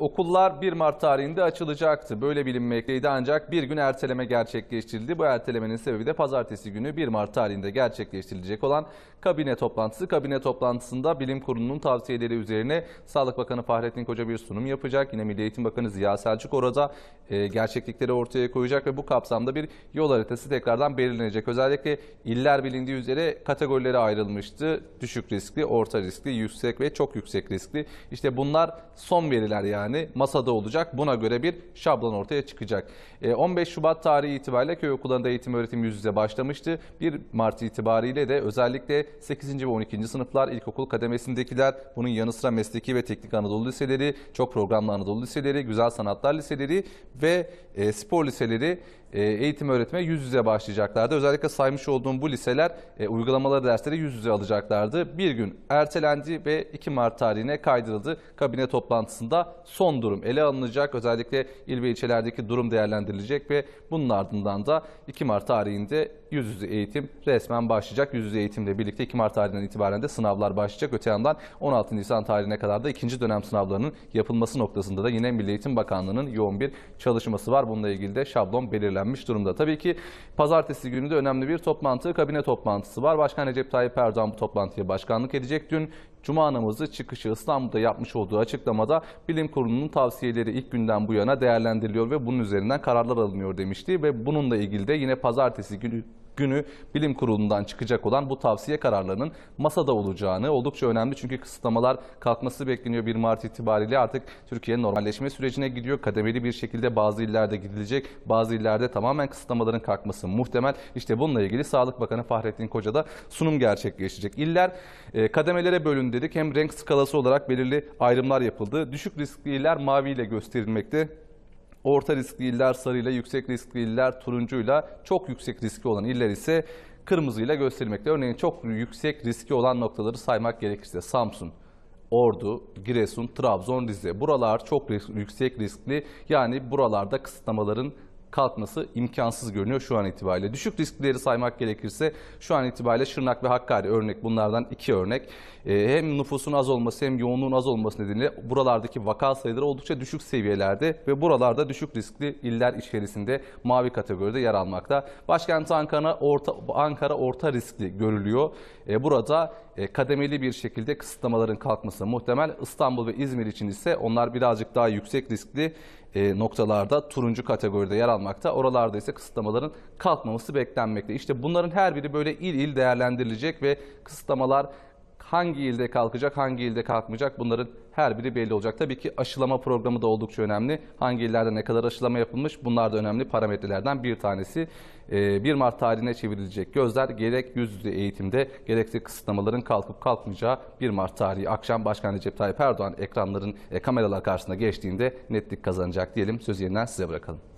Okullar 1 Mart tarihinde açılacaktı. Böyle bilinmekteydi ancak bir gün erteleme gerçekleştirildi. Bu ertelemenin sebebi de pazartesi günü 1 Mart tarihinde gerçekleştirilecek olan kabine toplantısı. Kabine toplantısında bilim kurulunun tavsiyeleri üzerine Sağlık Bakanı Fahrettin Koca bir sunum yapacak. Yine Milli Eğitim Bakanı Ziya Selçuk orada e, gerçeklikleri ortaya koyacak ve bu kapsamda bir yol haritası tekrardan belirlenecek. Özellikle iller bilindiği üzere kategorilere ayrılmıştı. Düşük riskli, orta riskli, yüksek ve çok yüksek riskli. İşte bunlar son veriler yani masada olacak. Buna göre bir şablon ortaya çıkacak. E, 15 Şubat tarihi itibariyle köy okullarında eğitim öğretim yüz yüze başlamıştı. 1 Mart itibariyle de özellikle 8. ve 12. sınıflar ilkokul kademesindekiler bunun yanı sıra mesleki ve teknik Anadolu liseleri, çok programlı Anadolu liseleri, güzel sanatlar liseleri ve e, spor liseleri e, eğitim öğretime yüz yüze başlayacaklardı. Özellikle saymış olduğum bu liseler e, uygulamaları dersleri yüz yüze alacaklardı. Bir gün ertelendi ve 2 Mart tarihine kaydırıldı. Kabine toplantısında son durum ele alınacak. Özellikle il ve ilçelerdeki durum değerlendirilecek ve bunun ardından da 2 Mart tarihinde yüz yüze eğitim resmen başlayacak. Yüz yüze eğitimle birlikte 2 Mart tarihinden itibaren de sınavlar başlayacak. Öte yandan 16 Nisan tarihine kadar da ikinci dönem sınavlarının yapılması noktasında da yine Milli Eğitim Bakanlığı'nın yoğun bir çalışması var. Bununla ilgili de şablon belirlenmiş durumda. Tabii ki pazartesi günü de önemli bir toplantı, kabine toplantısı var. Başkan Recep Tayyip Erdoğan bu toplantıya başkanlık edecek. Dün Cuma namazı çıkışı İstanbul'da yapmış olduğu açıklamada bilim kurulunun tavsiyeleri ilk günden bu yana değerlendiriliyor ve bunun üzerinden kararlar alınıyor demişti ve bununla ilgili de yine pazartesi günü günü bilim kurulundan çıkacak olan bu tavsiye kararlarının masada olacağını oldukça önemli çünkü kısıtlamalar kalkması bekleniyor 1 Mart itibariyle artık Türkiye normalleşme sürecine gidiyor. Kademeli bir şekilde bazı illerde gidilecek, bazı illerde tamamen kısıtlamaların kalkması muhtemel. İşte bununla ilgili Sağlık Bakanı Fahrettin Koca da sunum gerçekleşecek. İller e, kademelere bölün dedik. Hem renk skalası olarak belirli ayrımlar yapıldı. Düşük riskli iller maviyle gösterilmekte. Orta riskli iller sarıyla, yüksek riskli iller turuncuyla, çok yüksek riskli olan iller ise kırmızıyla gösterilmekte. Örneğin çok yüksek riski olan noktaları saymak gerekirse Samsun, Ordu, Giresun, Trabzon, Rize. Buralar çok risk- yüksek riskli. Yani buralarda kısıtlamaların kalkması imkansız görünüyor şu an itibariyle. Düşük riskleri saymak gerekirse şu an itibariyle Şırnak ve Hakkari örnek bunlardan iki örnek. Ee, hem nüfusun az olması hem yoğunluğun az olması nedeniyle buralardaki vaka sayıları oldukça düşük seviyelerde ve buralarda düşük riskli iller içerisinde mavi kategoride yer almakta. Başkent Ankara orta, Ankara orta riskli görülüyor. Ee, burada e, kademeli bir şekilde kısıtlamaların kalkması muhtemel. İstanbul ve İzmir için ise onlar birazcık daha yüksek riskli e, noktalarda turuncu kategoride yer almakta. Oralarda ise kısıtlamaların kalkmaması beklenmekte. İşte bunların her biri böyle il il değerlendirilecek ve kısıtlamalar hangi ilde kalkacak, hangi ilde kalkmayacak bunların her biri belli olacak. Tabii ki aşılama programı da oldukça önemli. Hangi illerde ne kadar aşılama yapılmış bunlar da önemli parametrelerden bir tanesi. Ee, 1 Mart tarihine çevrilecek gözler gerek yüz yüze eğitimde gerekse kısıtlamaların kalkıp kalkmayacağı 1 Mart tarihi akşam Başkan Recep Tayyip Erdoğan ekranların e, kameralar karşısında geçtiğinde netlik kazanacak diyelim. Söz yeniden size bırakalım.